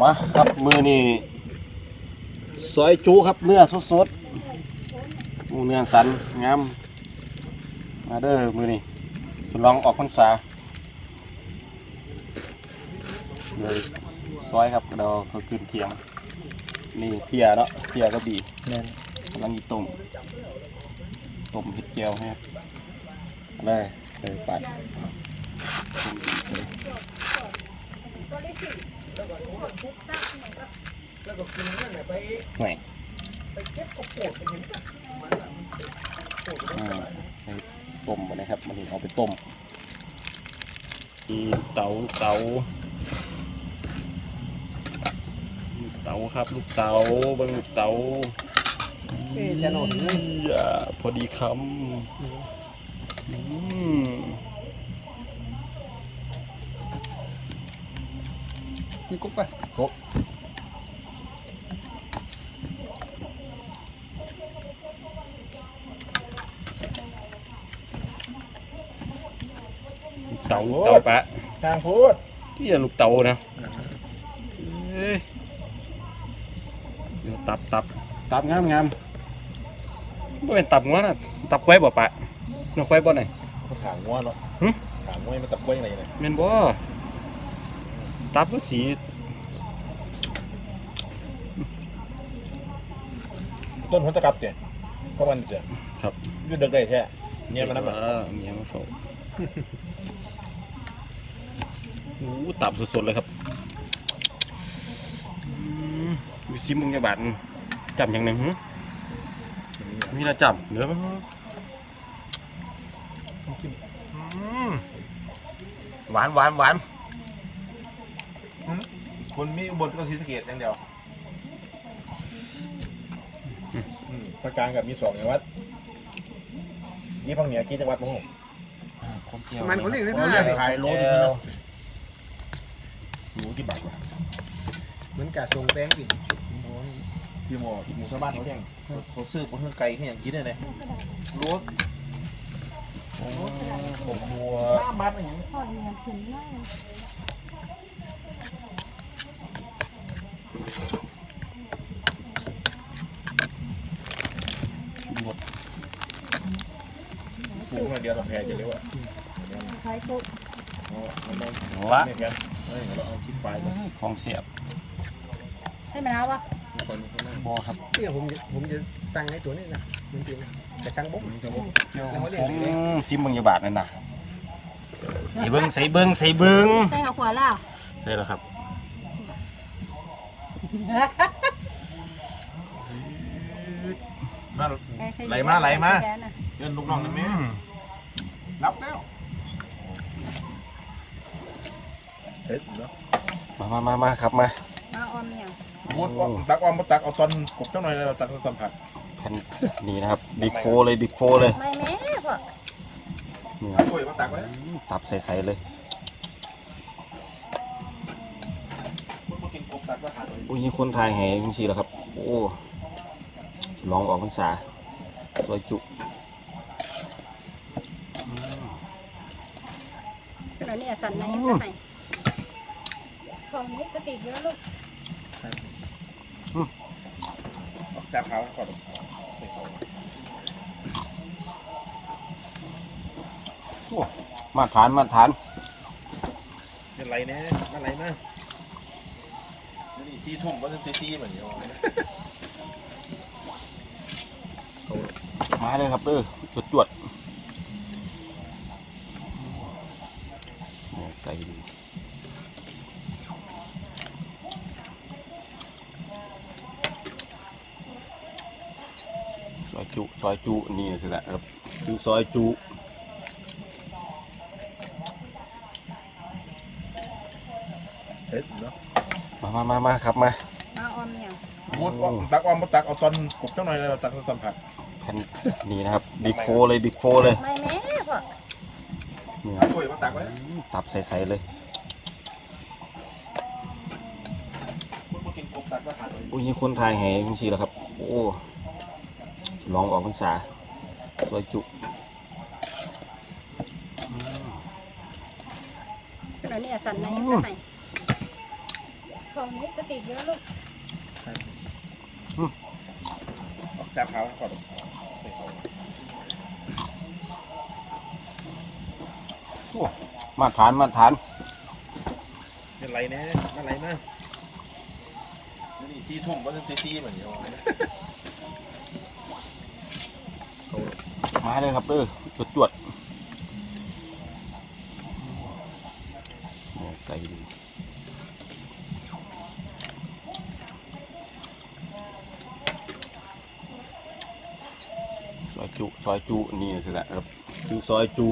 มาครับมือนี่ซอยจูครับเนื้อสดๆอู้เนื้อสันงามมาเด้อมือนี่ทดลองออกพรรษาเลยซอยครับเราเขาขึ้นเคียงนี่เพียเนาะเพียก็บีแม่นกำลังอีต้มต้มเห็ดเจียวให้เลยเลยปัดต้มเลย หน่อยต้มไปนะครับ มันเอาไปต้มมีเตาเตาลูกเตาครับ ลูกเตาบิ้งลูกเตาจะโหนดเลยอย่าพอดีคำอืม มีกุ๊กปะ ลูกเตาลูกเตาปะ ทางพูด ที่ลูกเตานะ เอ้ยเดี๋ยวตับตับตับงามงามไม่เป็นตับงัวนะตับควายบ่ปะน้องควายบ่ไหนถางง้อเนาะหึถางง้อมันตับกล้วยอะไรเนี่ยแม่นบ่ ตับก็สีต้นหัวตะกับเนี่ยก็มันเจ้ะครับยืดเด็กได้แท้เนี่ยมันน้ำเออเนี่ยมาโชว์โอ้โหตับสดๆเลยครับอืมดูซิมึงจะบาดจำอย่างหนึ่งหึมีละจำเดี๋ยวอืมหวานหวานหวาน คนมีอุบลก็ศรีสะเกดอย่างเดียวอืมภาคกลางกับมีสองจังหวัดยี่พังเหนือกี่จังหวัดมั้งมันเขาเรียกได้เขาผ้าเรียกขายโลที่นั่นหมูกี่บาทวะเหมือนกาทรงแป้งดิพี่โมหมูชาวบ้านเขาเรียกเขาซื้อบนเครื่องไก่ที่อย่างกินเลยนะรสผมมัวห้าบาทอะไรอย่างเงี้ยทอดเนียนถึงมาก ปลูกมาเดียวเราแพ้จะเรียกว่าใช้ปุ๊บมันต้องวะเนี่ยกันเฮ้ยเราเอาชิ้นปลายมาของเสียบให้มะนาววะคนข้างหน้าบอครับเนี่ยผมจะผมจะสั่งในตัวนี้นะจริงๆนะกระชังบุ๊กมันจะว่าผมซิมเบิงอยาบาทนั่นน่ะใส่เบิงใส่เบิงใส่เบิงใส่ข้าวขวาล่ะใช่แล้วครับ นั่นไหลมาไหลมาเงินลูกน้องนะแม่รับแล้วเฮ็ดเนาะมามามามาครับมามาออมเนี่ยมดว่าตักออมมาตักเอาตอนกบเจ้าหน่อยเราตักเอาตอนผัดแผ่นนี่นะครับบิ๊กโฟเลยบิ๊กโฟเลยไม่แม่พ่อนี่คตัรักบถ้วยมาตักไว้ตับใสๆเลย มากินกบตักก็หาเลย โอ้ยนี่คนไทยแห่จริงๆแล้วครับ โอ้ลองออกพรรษาซอยจุแล้วเนี่ยสั่นในข้างในของนี้กระติกเยอะลูกจับเขาก่อนมาทานมาทานเป็นไรเนี่ยนั่นไรนะ นี่ซีทุ่มก็จะซีเหมือนเดียวมาเลยครับเด้อจวดจวดเนี่ยใส่ดีซอยจุซอยจุนี่คือแหละครับคือซอยจุเฮ็ดเนาะ มามามามาครับมามาออมเนี่ยมดว่าตักออมมาตักเอาตอนกบเจ้าหน่อยเราตักเอาตอนผัดแผ่นนี่นะครับบิ๊กโฟเลยบิ๊กโฟเลยไม่แม่พ่อนี่คตัรักบถ้วยมาตักไว้ตับใสๆเลยมากินกบตักก็หาเลยโอ้ยนี่คนไทยแห่จริงๆแล้วครับ โอ้ลองออกพรรษาซอยจุแล้วเนี่ยสั่นในข้างใน ของนี้กระติกเยอะลูกออกจากเขาก่อนมาทานมาทานเป็นไรเนี่ยมาไรมาเดี๋ยวนี่ซีทุ่มก็จะซีเหมือนเดิมมาเลยครับเด้อจวดจวดเนี่ยใส่ดี ซอยจุ ซอยจุนี่คือแหละครับ คือซอยจุ